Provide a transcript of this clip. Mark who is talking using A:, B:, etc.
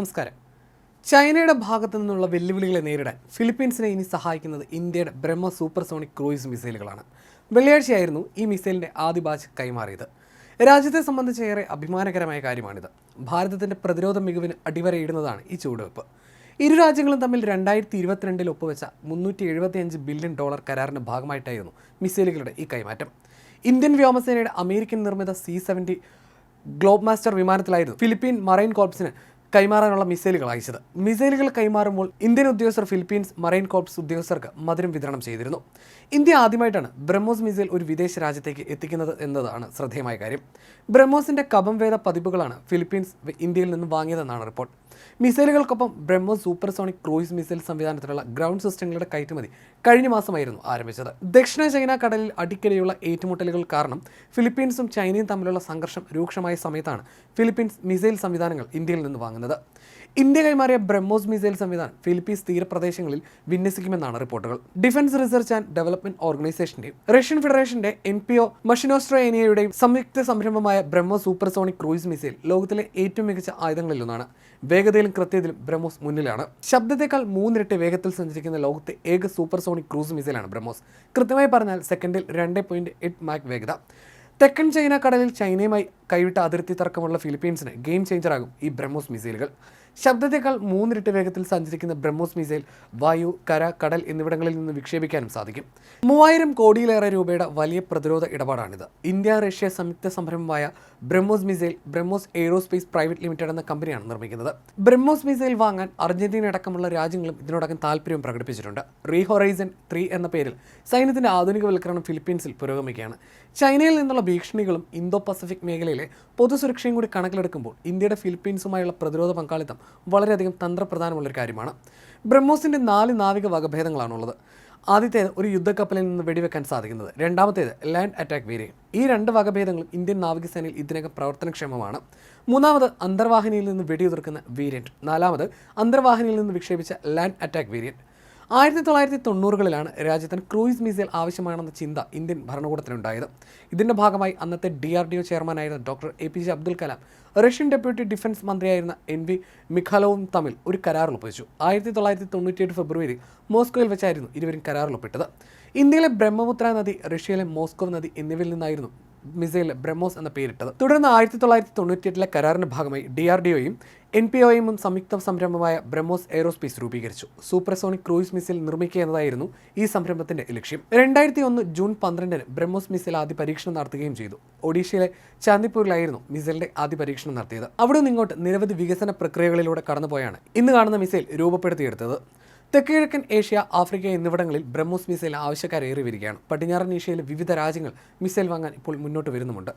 A: നമസ്കാരം. ചൈനയുടെ ഭാഗത്തു നിന്നുള്ള വെല്ലുവിളികളെ നേരിടാൻ ഫിലിപ്പീൻസിനെ ഇനി സഹായിക്കുന്നത് ഇന്ത്യയുടെ ബ്രഹ്മ സൂപ്പർസോണിക് ക്രൂയിസ് മിസൈലുകളാണ്. വെള്ളിയാഴ്ചയായിരുന്നു ഈ മിസൈലിന്റെ ആദ്യ ബാച്ച് കൈമാറിയത്. രാജ്യത്തെ സംബന്ധിച്ച് ഏറെ അഭിമാനകരമായ കാര്യമാണിത്. ഭാരതത്തിന്റെ പ്രതിരോധ മികവിന് അടിവരയിടുന്നതാണ് ഈ ചുവടുവെപ്പ് ഇരു രാജ്യങ്ങളും തമ്മിൽ രണ്ടായിരത്തി ഇരുപത്തിരണ്ടിൽ ഒപ്പുവെച്ച മുന്നൂറ്റി എഴുപത്തിയഞ്ച് ബില്യൺ ഡോളർ കരാറിന്റെ ഭാഗമായിട്ടായിരുന്നു മിസൈലുകളുടെ ഈ കൈമാറ്റം. ഇന്ത്യൻ വ്യോമസേനയുടെ അമേരിക്കൻ നിർമ്മിത സി സെവന്റി ഗ്ലോബ് മാസ്റ്റർ വിമാനത്തിലായിരുന്നു ഫിലിപ്പീൻ മറൈൻ കോർപ്സിന് കൈമാറാനുള്ള മിസൈലുകൾ അയച്ചത്. മിസൈലുകൾ കൈമാറുമ്പോൾ ഇന്ത്യൻ ഉദ്യോഗസ്ഥർ ഫിലിപ്പീൻസ് മറൈൻ കോർപ്സ് ഉദ്യോഗസ്ഥർക്ക് മധുരം വിതരണം ചെയ്തിരുന്നു. ഇന്ത്യ ആദ്യമായിട്ടാണ് ബ്രഹ്മോസ് മിസൈൽ ഒരു വിദേശ രാജ്യത്തേക്ക് എത്തിക്കുന്നത് എന്നതാണ് ശ്രദ്ധേയമായ കാര്യം. ബ്രഹ്മോസിന്റെ കപംവേദ പതിപ്പുകളാണ് ഫിലിപ്പീൻസ് ഇന്ത്യയിൽ നിന്ന് വാങ്ങിയതെന്നാണ് റിപ്പോർട്ട്. മിസൈലുകൾക്കൊപ്പം ബ്രഹ്മോസ് സൂപ്പർസോണിക് ക്രൂയിസ് മിസൈൽ സംവിധാനത്തിലുള്ള ഗ്രൗണ്ട് സിസ്റ്റങ്ങളുടെ കയറ്റുമതി കഴിഞ്ഞ മാസമായിരുന്നു ആരംഭിച്ചത്. ദക്ഷിണ ചൈന കടലിൽ അടിക്കടിയുള്ള ഏറ്റുമുട്ടലുകൾ കാരണം ഫിലിപ്പീൻസും ചൈനയും തമ്മിലുള്ള സംഘർഷം രൂക്ഷമായ സമയത്താണ് ഫിലിപ്പീൻസ് മിസൈൽ സംവിധാനങ്ങൾ ഇന്ത്യയിൽ നിന്ന് വാങ്ങുന്നത്. ഇന്ത്യ കൈമാറിയ ബ്രഹ്മോസ് മിസൈൽ സംവിധാനം ഫിലിപ്പീൻസ് തീരപ്രദേശങ്ങളിൽ വിന്യസിക്കുമെന്നാണ് റിപ്പോർട്ടുകൾ. ഡിഫൻസ് റിസർച്ച് ആൻഡ് ഡെവലപ്മെന്റ് ഓർഗനൈസേഷന്റെയും റഷ്യൻ ഫെഡറേഷന്റെ എൻ പി ഒ മഷിനോസ്ട്രേനിയയുടെയും സംയുക്ത സംരംഭമായ ബ്രഹ്മോസ് സൂപ്പർസോണിക് ക്രൂയിസ് മിസൈൽ ലോകത്തിലെ ഏറ്റവും മികച്ച ആയുധങ്ങളിലൊന്നാണ്. വേഗതയിലും കൃത്യതയിലും ബ്രഹ്മോസ് മുന്നിലാണ്. ശബ്ദത്തെക്കാൾ മൂന്നിരട്ടി വേഗത്തിൽ സഞ്ചരിക്കുന്ന ലോകത്തെ ഏക സൂപ്പർസോണിക് ക്രൂസ് മിസൈലാണ് ബ്രഹ്മോസ്. കൃത്യമായി പറഞ്ഞാൽ സെക്കൻഡിൽ രണ്ട് പോയിന്റ് എട്ട് മാക് വേഗത. തെക്കൻ ചൈന കടലിൽ ചൈനയുമായി കൈവിട്ട അതിർത്തി തർക്കമുള്ള ഫിലിപ്പീൻസിന് ഗെയിം ചേഞ്ചറാകും ഈ ബ്രഹ്മോസ് മിസൈലുകൾ. ശബ്ദത്തേക്കാൾ മൂന്നിരട്ടി വേഗത്തിൽ സഞ്ചരിക്കുന്ന ബ്രഹ്മോസ് മിസൈൽ വായു കര കടൽ എന്നിവിടങ്ങളിൽ നിന്ന് വിക്ഷേപിക്കാനും സാധിക്കും. മൂവായിരം കോടിയിലേറെ രൂപയുടെ വലിയ പ്രതിരോധ ഇടപാടാണിത്. ഇന്ത്യ റഷ്യ സംയുക്ത സംരംഭമായ BrahMos missile BrahMos aerospace private limited എന്ന കമ്പനിയാണ് നിർമ്മിക്കുന്നത്. ബ്രഹ്മോസ് മിസൈൽ വാങ്ങാൻ അർജന്റീന അടക്കമുള്ള രാജ്യങ്ങളും ഇതിനോടകം താല്പര്യം പ്രകടിപ്പിച്ചിട്ടുണ്ട്. റീ ഹൊറൈസൺ ത്രീ എന്ന പേരിൽ സൈന്യത്തിന്റെ ആധുനികവൽക്കരണം ഫിലിപ്പീൻസിൽ പുരോഗമിക്കുകയാണ്. ചൈനയിൽ നിന്നുള്ള ഭീഷണികളും ഇന്തോ പസഫിക് മേഖലയിലെ പൊതുസുരക്ഷയും കൂടി കണക്കിലെടുക്കുമ്പോൾ ഇന്ത്യയുടെ ഫിലിപ്പീൻസുമായുള്ള പ്രതിരോധ പങ്കാളിത്തം വളരെയധികം തന്ത്രപ്രധാനമുള്ളൊരു കാര്യമാണ്. ബ്രഹ്മോസിന്റെ നാല് നാവിക വകഭേദങ്ങളാണുള്ളത്. ആദ്യത്തേത് ഒരു യുദ്ധക്കപ്പലിൽ നിന്ന് വെടിവെക്കാൻ സാധിക്കുന്നത്. രണ്ടാമത്തേത് ലാൻഡ് അറ്റാക്ക് വേരിയൻ. ഈ രണ്ട് വകഭേദങ്ങളും ഇന്ത്യൻ നാവികസേനയിൽ ഇതിനകം പ്രവർത്തനക്ഷമമാണ്. മൂന്നാമത് അന്തർവാഹിനിയിൽ നിന്ന് വെടിയുതിർക്കുന്ന വേരിയന്റ്. നാലാമത് അന്തർവാഹിനിയിൽ നിന്ന് വിക്ഷേപിച്ച ലാൻഡ് അറ്റാക്ക് വേരിയന്റ് ആയിരത്തി തൊള്ളായിരത്തി തൊണ്ണൂറുകളിലാണ് രാജ്യത്തിന് ക്രൂയിസ് മിസൈൽ ആവശ്യമാണെന്ന ചിന്ത ഇന്ത്യൻ ഭരണകൂടത്തിനുണ്ടായത്. ഇതിന്റെ ഭാഗമായി അന്നത്തെ D R D O ചെയർമാനായിരുന്ന doctor A P J Abdul Kalam Russian deputy defence മന്ത്രിയായിരുന്ന എൻ വി മിഖാലോവും തമ്മിൽ ഒരു കരാറിൽ ഒപ്പിച്ചു ആയിരത്തി തൊള്ളായിരത്തി തൊണ്ണൂറ്റിയെട്ട് ഫെബ്രുവരി മോസ്കോയിൽ വെച്ചായിരുന്നു ഇരുവരും കരാറിൽ ഒപ്പിട്ടത്. ഇന്ത്യയിലെ ബ്രഹ്മപുത്ര നദി റഷ്യയിലെ മോസ്കോ നദി എന്നിവയിൽ നിന്നായിരുന്നു മിസൈൽ ബ്രഹ്മോസ് എന്ന പേരിട്ടത്. തുടർന്ന് ആയിരത്തി തൊള്ളായിരത്തി തൊണ്ണൂറ്റിയെട്ടിലെ കരാറിന്റെ ഭാഗമായി ഡി ആർ ഡി ഒയും എൻ പി ഒയും സംയുക്ത സംരംഭമായ ബ്രഹ്മോസ് എയ്റോസ്പേസ് രൂപീകരിച്ചു. സൂപ്പർസോണിക് ക്രൂയിസ് മിസൈൽ നിർമ്മിക്കുക എന്നതായിരുന്നു ഈ സംരംഭത്തിന്റെ ലക്ഷ്യം. രണ്ടായിരത്തി ഒന്ന് ജൂൺ പന്ത്രണ്ടിന് ബ്രഹ്മോസ് മിസൈൽ ആദ്യ പരീക്ഷണം നടത്തുകയും ചെയ്തു. ഒഡീഷയിലെ ചാന്ദിപ്പൂരിലായിരുന്നു മിസൈലിന്റെ ആദ്യ പരീക്ഷണം നടത്തിയത്. അവിടെ നിന്ന് ഇങ്ങോട്ട് നിരവധി വികസന പ്രക്രിയകളിലൂടെ കടന്നുപോയാണ്. ഇന്ന് കാണുന്ന മിസൈൽ രൂപപ്പെടുത്തിയെടുത്തത് തെക്കുകിഴക്കൻ ഏഷ്യ ആഫ്രിക്ക എന്നിവിടങ്ങളിൽ ബ്രഹ്മോസ് മിസൈൽ ആവശ്യക്കാരേറി വരികയാണ് പടിഞ്ഞാറൻ ഏഷ്യയിലെ വിവിധ രാജ്യങ്ങൾ മിസൈൽ വാങ്ങാൻ ഇപ്പോൾ മുന്നോട്ട് വരുന്നുമുണ്ട്.